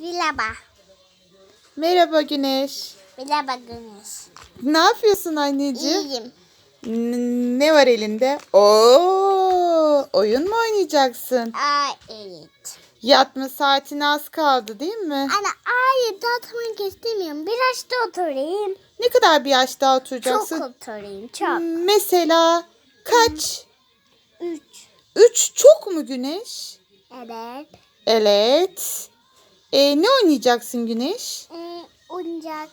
Merhaba. Merhaba Güneş. Merhaba Güneş. Ne yapıyorsun anneciğim? İyiyim. Ne var elinde? Oo, oyun mu oynayacaksın? Aa evet. Yatma saatine az kaldı değil mi? Ana hayır dağıtmak istemiyorum. Biraz da oturayım. Ne kadar bir yaş daha Çok oturacaksın? oturayım. Çok. Mesela kaç? Üç. Üç çok mu Güneş? Evet. Evet. E, ne oynayacaksın Güneş? Ee, oyuncak.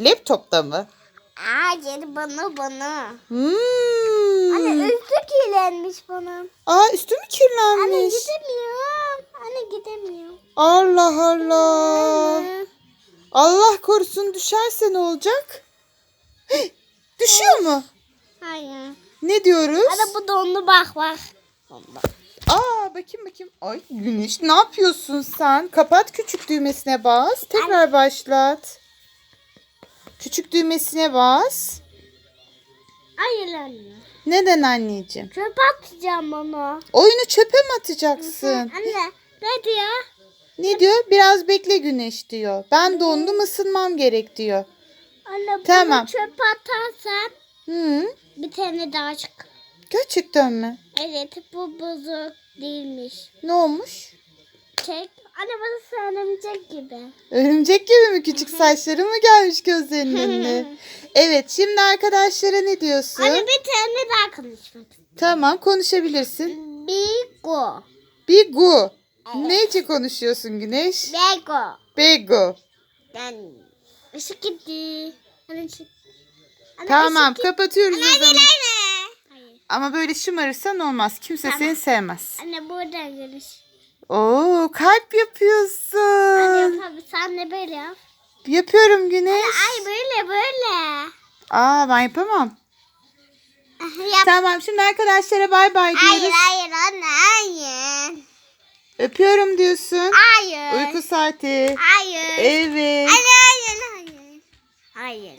Laptopta mı? Hayır bana bana. Hmm. Anne üstü kirlenmiş bana. Aa üstü mü Anne kirlenmiş? gidemiyorum. Anne gidemiyorum. Allah Allah. Anne. Allah korusun düşerse ne olacak? Düşüyor mu? Hayır. Ne diyoruz? Anne bu donlu bak bak. Aa bakayım bakayım. Ay Güneş ne yapıyorsun sen? Kapat küçük düğmesine bas. Tekrar başlat. Küçük düğmesine bas. Hayır anne. Neden anneciğim? Çöpe atacağım onu. Oyunu çöpe mi atacaksın? Anne ne diyor? Ne diyor? Biraz bekle Güneş diyor. Ben dondum ısınmam gerek diyor. Anne bunu Tamam. çöpe atarsan Hı, bir tane daha çık. gerçekten mi? Evet bu bozuk değilmiş. Ne olmuş? Çek. Anne bana söylemeyecek gibi. Örümcek gibi mi? Küçük saçları mı gelmiş gözlerinin önüne? Evet şimdi arkadaşlara ne diyorsun? Anne bir tane daha konuşmak. Tamam konuşabilirsin. Bigo. Bigu. Evet. Ne için konuşuyorsun Güneş? Bego. Bego. Ben ışık gitti. Anne ışık. Anne, Tamam ışık kapatıyoruz o zaman. Ama böyle şımarırsan olmaz. Kimse Tamam. seni sevmez. Anne burada görüş. Oo kalp yapıyorsun. yap abi sen de böyle yap. Yapıyorum Güneş. Ay böyle böyle. Aa ben yapamam. yap. Tamam şimdi arkadaşlara bay bay Hayır hayır anne hayır. Öpüyorum diyorsun. Hayır. Uyku saati. Hayır. Evet. Hayır hayır hayır. Hayır.